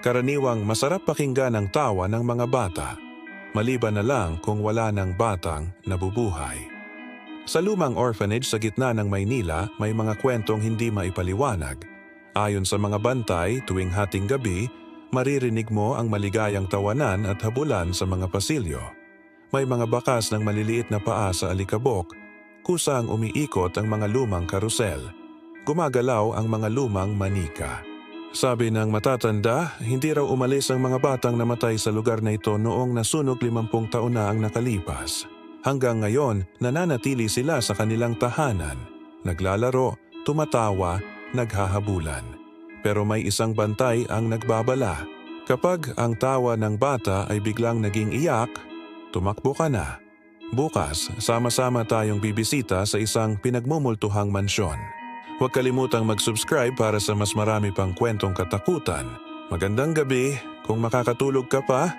Karaniwang masarap pakinggan ang tawa ng mga bata, maliban na lang kung wala ng batang nabubuhay. Sa lumang orphanage sa gitna ng Maynila, may mga kwentong hindi maipaliwanag. Ayon sa mga bantay, tuwing hating gabi, maririnig mo ang maligayang tawanan at habulan sa mga pasilyo. May mga bakas ng maliliit na paa sa alikabok, kusang umiikot ang mga lumang karusel. Gumagalaw ang mga lumang manika. Sabi ng matatanda, hindi raw umalis ang mga batang namatay sa lugar na ito noong nasunog limampung taon na ang nakalipas. Hanggang ngayon, nananatili sila sa kanilang tahanan, naglalaro, tumatawa, naghahabulan. Pero may isang bantay ang nagbabala. Kapag ang tawa ng bata ay biglang naging iyak, tumakbo ka na. Bukas, sama-sama tayong bibisita sa isang pinagmumultuhang mansyon. Huwag kalimutang mag-subscribe para sa mas marami pang kwentong katakutan. Magandang gabi. Kung makakatulog ka pa,